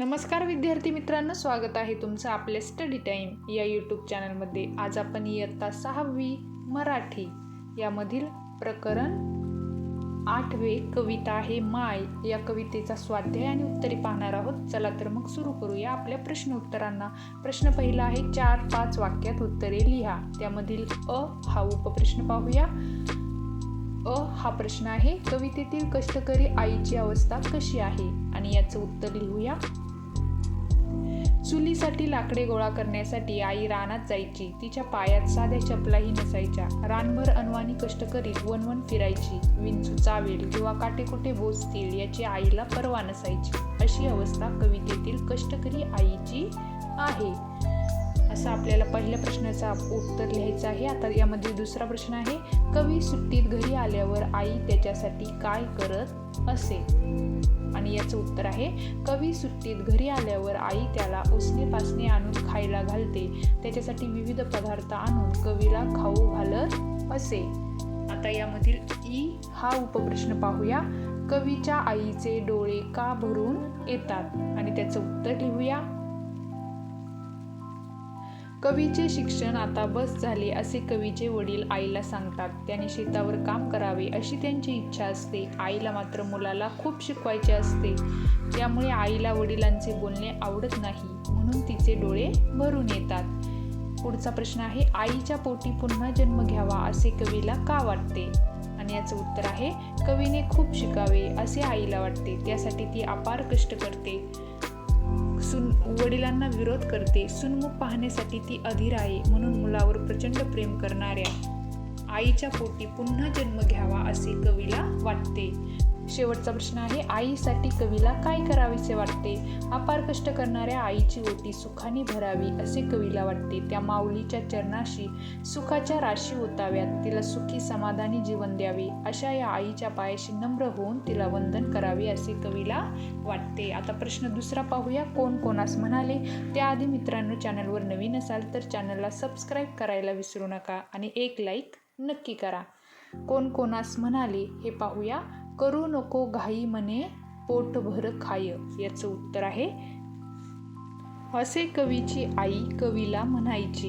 नमस्कार विद्यार्थी मित्रांनो स्वागत आहे तुमचं आपल्या स्टडी टाईम या यूट्यूब चॅनलमध्ये आज आपण इयत्ता सहावी मराठी यामधील प्रकरण आठवे कविता आहे माय. या कवितेचा स्वाध्याय आणि उत्तरे पाहणार आहोत. चला तर मग सुरू करूया आपल्या प्रश्न उत्तरांना प्रश्न पहिला आहे चार पाच वाक्यात उत्तरे लिहा. त्यामधील अ हा उपप्रश्न पाहूया. अ हा प्रश्न आहे कवितेतील कष्टकरी आईची अवस्था कशी आहे? आणि याचं उत्तर लिहूया. चुलीसाठी लाकडे गोळा करण्यासाठी आई रानात जायची. तिच्या पायात साध्या चपलाही नसायच्या. रानभर अनवाणी कष्ट करीत वनवन फिरायची. विंचू चावेल किंवा काटेकोटे बोचतील याची आईला पर्वा नसायची. अशी अवस्था कवितेतील कष्टकरी आईची आहे. असं आपल्याला पहिल्या प्रश्नाचा उत्तर लिहायचं आहे. आता यामध्ये दुसरा प्रश्न आहे कवी सुट्टीत घरी आल्यावर आई त्याच्यासाठी काय करत असे आणि याचं उत्तर आहे कवी सुट्टीत घरी आल्यावर आई त्याला उसने पासने आणून खायला घालते. त्याच्यासाठी विविध पदार्थ आणून कवीला खाऊ घालत असे. आता यामधील ई हा उपप्रश्न पाहूया. कवीच्या आईचे डोळे का भरून येतात? आणि त्याचं उत्तर लिहूया. कवीचे शिक्षण आता बस झाले असे कवीचे वडील आईला सांगतात. त्याने शेतावर काम करावे अशी त्यांची इच्छा असते. आईला मात्र मुलाला खूप शिकवायचे असते. त्यामुळे आईला वडिलांचे बोलणे आवडत नाही. म्हणून तिचे डोळे भरून येतात. पुढचा प्रश्न आहे आईच्या पोटी पुन्हा जन्म घ्यावा असे कवीला का वाटते? आणि याचं उत्तर आहे कवीने खूप शिकावे असे आईला वाटते. त्यासाठी ती अपार कष्ट करते. सुन वडिलांना विरोध करते. सुनमुख पाहण्यासाठी ती अधीर आहे म्हणून मुलावर प्रचंड प्रेम करणाऱ्या आईच्या पोटी पुन्हा जन्म घ्यावा असे कवीला वाटते. शेवटचा प्रश्न आहे आईसाठी कवीला काय करावेसे वाटते? अपार कष्ट करणाऱ्या आईची ओटी सुखाने भरावी असे कवीला वाटते. त्या माऊलीच्या चरणाशी सुखाच्या राशी ओताव्यात. तिला सुखी समाधानी जीवन द्यावे. अशा या आईच्या पायाशी नम्र होऊन तिला वंदन करावे असे कवीला वाटते. आता प्रश्न दुसरा पाहूया. कोण कोणास म्हणाले? त्याआधी मित्रांनो चॅनलवर नवीन असाल तर चॅनलला सबस्क्राईब करायला विसरू नका आणि एक लाईक नक्की करा. कोण कोणास म्हणाले? हे पाहूया. करू नको घाई म्हणे पोटभर खाय याचं उत्तर आहे. असे कवीची आई कवीला म्हणायची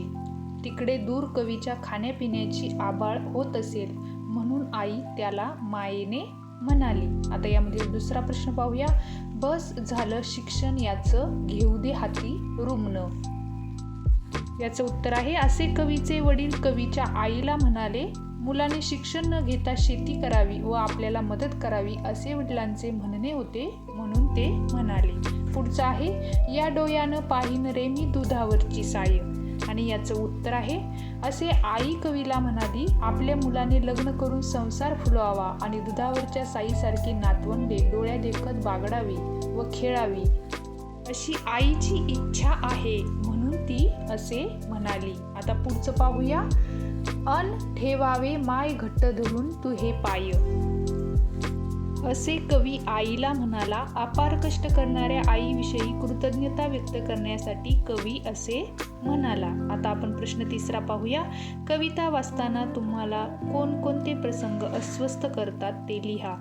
तिकडे दूर कवीच्या खाण्यापिण्याची आबाळ होत असेल म्हणून आई त्याला मायेने म्हणाली. आता यामध्ये दुसरा प्रश्न पाहूया. बस झालं शिक्षण याचं घेऊ दे हाती रुग्ण. याचं उत्तर आहे. असे कवीचे वडील कवीच्या आईला म्हणाले मुलाने शिक्षण न घेता शेती करावी व आपल्याला मदत करावी असे वडिलांचे म्हणणे होते म्हणून ते म्हणाले. पुढचं आहे या डोयानं पाहिन रे मी दुधावरची साय. आणि याचं उत्तर आहे असे आई कवीला म्हणाली आपल्या मुलाने लग्न करून संसार फुलवावा आणि दुधावरच्या साईसारखी नातवंडे डोळ्या देखत बागडावी व खेळावी अशी आईची इच्छा आहे म्हणून ती असे म्हणाली. आता पुढचं पाहूया. अन ठेवावे माय घट्ट धरून तू हे पाय. असे कवी आईला म्हणाला अपार कष्ट करणाऱ्या आईविषयी कृतज्ञता व्यक्त करण्यासाठी कवी असे म्हणाला. आता आपण प्रश्न तिसरा पाहूया. कविता वाचताना तुम्हाला कोणकोणते प्रसंग अस्वस्थ करतात ते लिहा.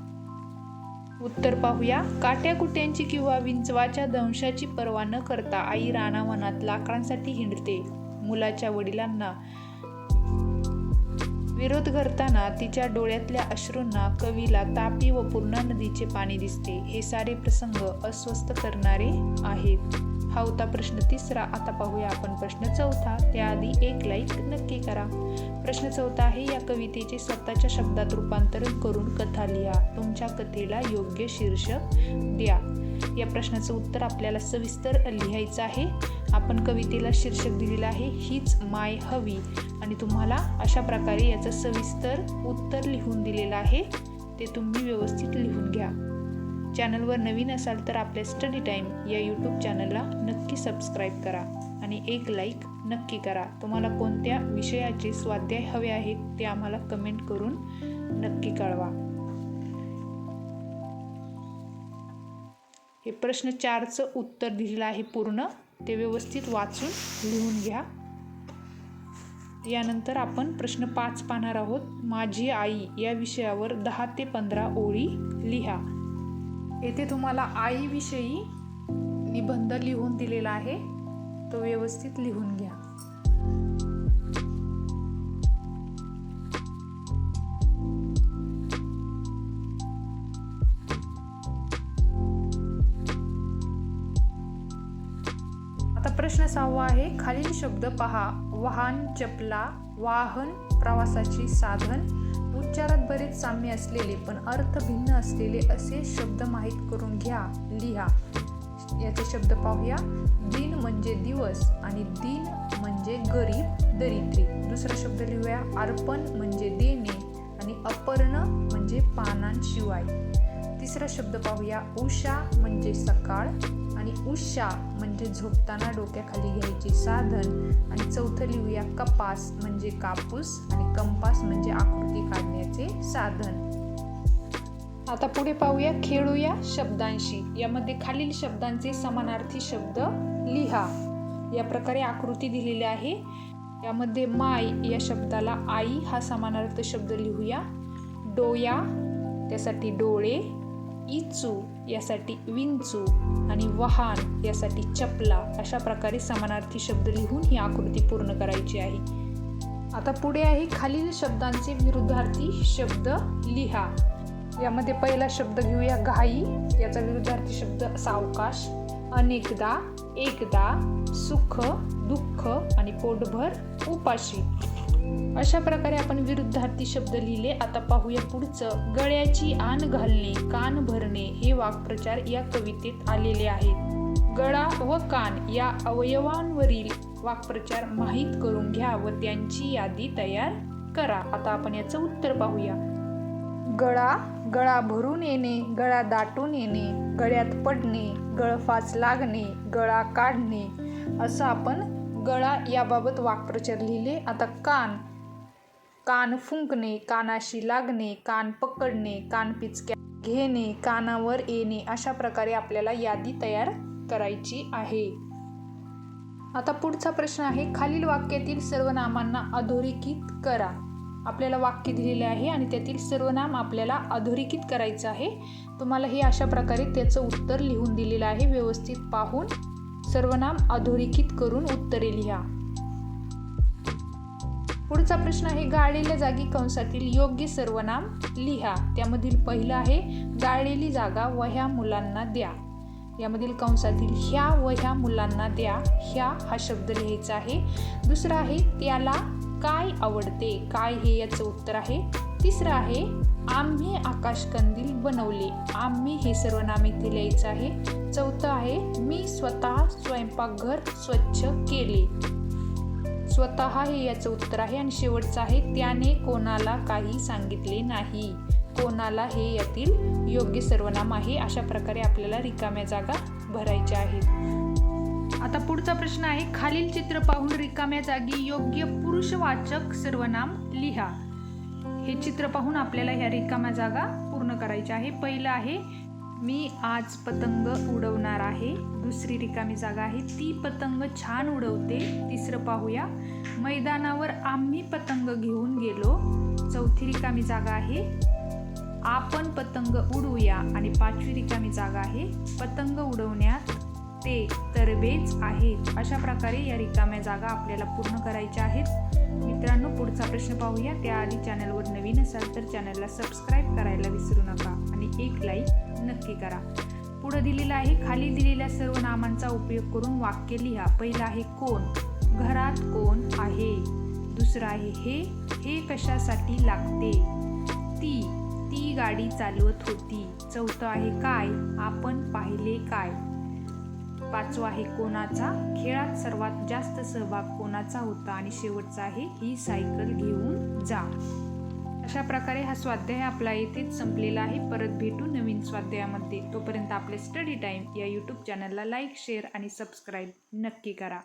उत्तर पाहूया. काट्याकुट्यांची किंवा विंचवाच्या दंशाची पर्वा न करता आई रानावनात लाकडांसाठी हिंडते. मुलाच्या वडिलांना विरोध करताना तिच्या डोळ्यातल्या अश्रूंना कवीला तापी व पूर्णा नदीचे पाणी दिसते. हे सारे प्रसंग अस्वस्थ करणारे आहेत. हा होता प्रश्न तिसरा. आता पाहूया आपण प्रश्न चौथा. त्याआधी एक लाईक नक्की करा. प्रश्न चौथा आहे या कवितेचे स्वतःच्या शब्दात रूपांतरण करून कथा लिहा. तुमच्या कथेला योग्य शीर्षक द्या. या प्रश्नाचं उत्तर आपल्याला सविस्तर लिहायचं आहे. आपण कवितेला शीर्षक दिलेलं आहे हीच माय हवी. आणि तुम्हाला अशा प्रकारे याचं सविस्तर उत्तर लिहून दिलेलं आहे. ते तुम्ही व्यवस्थित लिहून घ्या. चॅनलवर नवीन असाल तर आपल्या स्टडी टाईम या यूट्यूब चॅनलला नक्की सबस्क्राईब करा आणि एक लाईक नक्की करा. तुम्हाला कोणत्या विषयाचे स्वाध्याय हवे आहेत ते आम्हाला कमेंट करून नक्की कळवा. हे प्रश्न चारचं उत्तर दिलेलं आहे पूर्ण. ते व्यवस्थित वाचून लिहून घ्या. यानंतर आपण प्रश्न पाच पाहणार आहोत. माझी आई या विषयावर दहा ते पंधरा ओळी लिहा. येथे तुम्हाला आईविषयी निबंध लिहून दिलेला आहे. तो व्यवस्थित लिहून घ्या. आता प्रश्न सहावा आहे. खालील शब्द पहा. वाहन चपला वाहन प्रवासाची साधन उच्चारात बरेच साम्य असलेले पण अर्थ भिन्न असलेले असे शब्द माहीत करून घ्या लिहा. याचे शब्द पाहूया. दिन म्हणजे दिवस आणि दिन म्हणजे गरीब दरिद्री. दुसरा शब्द लिहूया. अर्पण म्हणजे देणे आणि अपर्ण म्हणजे पानांशिवाय. तिसरा शब्द पाहूया. उषा म्हणजे सकाळ आणि उषा म्हणजे झोपताना डोक्याखाली घ्यायचे साधन. आणि चौथं लिहूया कपास म्हणजे कापूस आणि कंपास म्हणजे आकृती काढण्याचे साधन. आता पुढे पाहूया खेळूया शब्दांशी. यामध्ये खालील शब्दांचे समानार्थी शब्द लिहा. या प्रकारे आकृती दिलेली आहे. यामध्ये माय या शब्दाला आई हा समानार्थ शब्द लिहूया. डोया त्यासाठी डोळे. इचू यासाठी विंचू आणि वाहन यासाठी चपला अशा प्रकारे समानार्थी शब्द लिहून ही आकृती पूर्ण करायची आहे. आता पुढे आहे खालील शब्दांचे विरुद्धार्थी शब्द लिहा. यामध्ये पहिला शब्द घेऊया घाई याचा विरुद्धार्थी शब्द सावकाश अनेकदा एकदा सुख दुःख आणि पोटभर उपाशी. अशा प्रकारे आपण विरुद्धार्थी शब्द लिहिले. आता पाहूया पुढचं. गळ्याची आण घालणे कान भरणे हे वाक्प्रचार या कवितेत आलेले आहेत. गळा व कान या अवयवांवरील वाक्प्रचार माहीत करून घ्या व त्यांची यादी तयार करा. आता आपण याचं उत्तर पाहूया. गळा गळा भरून येणे गळा दाटून येणे गळ्यात पडणे गळफास लागणे गळा काढणे असं आपण गळा याबाबत वाक्प्रचार लिहिले. आता कान. कान फुंकणे कानाशी लागणे कान पकडणे कान पिचक्या घेणे कानावर येणे अशा प्रकारे आपल्याला यादी तयार करायची आहे. आता पुढचा प्रश्न आहे खालील वाक्यातील सर्वनामांना अधोरेखित करा. आपल्याला वाक्य दिलेले आहे आणि त्यातील सर्वनाम आपल्याला अधोरेखित करायचं आहे. तुम्हाला हे अशा प्रकारे त्याचं उत्तर लिहून दिलेलं आहे. व्यवस्थित पाहून सर्वनाम अधोरेखित करून उत्तरे लिहा. पुढचा प्रश्न आहे गाळलेल्या जागी कंसातील योग्य सर्वनाम लिहा. त्यामधील पहिलं आहे गाळलेली जागा वह्या मुलांना द्या. यामधील कंसातील ह्या व ह्या मुलांना द्या ह्या हा शब्द लिहायचा आहे. दुसरा आहे त्याला काय आवडते? काय हे याचं उत्तर आहे? तिसरं आहे आम्ही आकाशकंदील बनवले. आम्ही हे सर्वनाम इथे लिहायचं आहे. चौथं आहे मी स्वतः स्वयंपाकघर स्वच्छ केले. स्वतः हे याचं उत्तर आहे आणि शेवटचं आहे त्याने कोणाला काही सांगितले नाही. कोणाला हे यातील योग्य सर्वनाम आहे अशा प्रकारे आपल्याला रिकाम्या जागा भरायच्या आहेत. आता पुढचा प्रश्न आहे खालील चित्र पाहून रिकाम्या जागी योग्य पुरुषवाचक सर्वनाम लिहा. हे चित्र पाहून आपल्याला ह्या रिकाम्या जागा पूर्ण करायच्या आहे. पहिलं आहे मी आज पतंग उडवणार आहे. दुसरी रिकामी जागा आहे. ती पतंग छान उडवते. तिसरं पाहूया. मैदानावर आम्ही पतंग घेऊन गेलो. चौथी रिकामी जागा आहे. आपण पतंग उडवूया. आणि पाचवी रिकामी जागा आहे. पतंग उडवण्यात ते तरबेज आहेत. अशा प्रकारे या रिकाम्या जागा आपल्याला पूर्ण करायच्या आहेत. मित्रांनो पुढचा प्रश्न पाहूया. त्याआधी चॅनलवर नवीन असाल तर चॅनलला सबस्क्राईब करायला विसरू नका आणि एक लाईक नक्की करा. पुढं दिलेलं आहे खाली दिलेल्या सर्व नामांचा उपयोग करून वाक्य लिहा. पहिलं आहे कोण? घरात कोण आहे? दुसरं आहे हे. हे कशासाठी लागते? ती. ती गाडी चालवत होती. चौथं आहे काय? आपण पाहिले काय? पाचवा आहे कोणाचा? खेळात सर्वात जास्त सहभाग कोणाचा होता? आणि शेवटचा आहे ही सायकल घेऊन जा. अशा प्रकारे हा स्वाध्याय आपला येथेच संपलेला आहे. परत भेटू नवीन स्वाध्यायामध्ये. तोपर्यंत आपले स्टडी टाईम या यूट्यूब चॅनलला लाईक शेअर आणि सबस्क्राईब नक्की करा.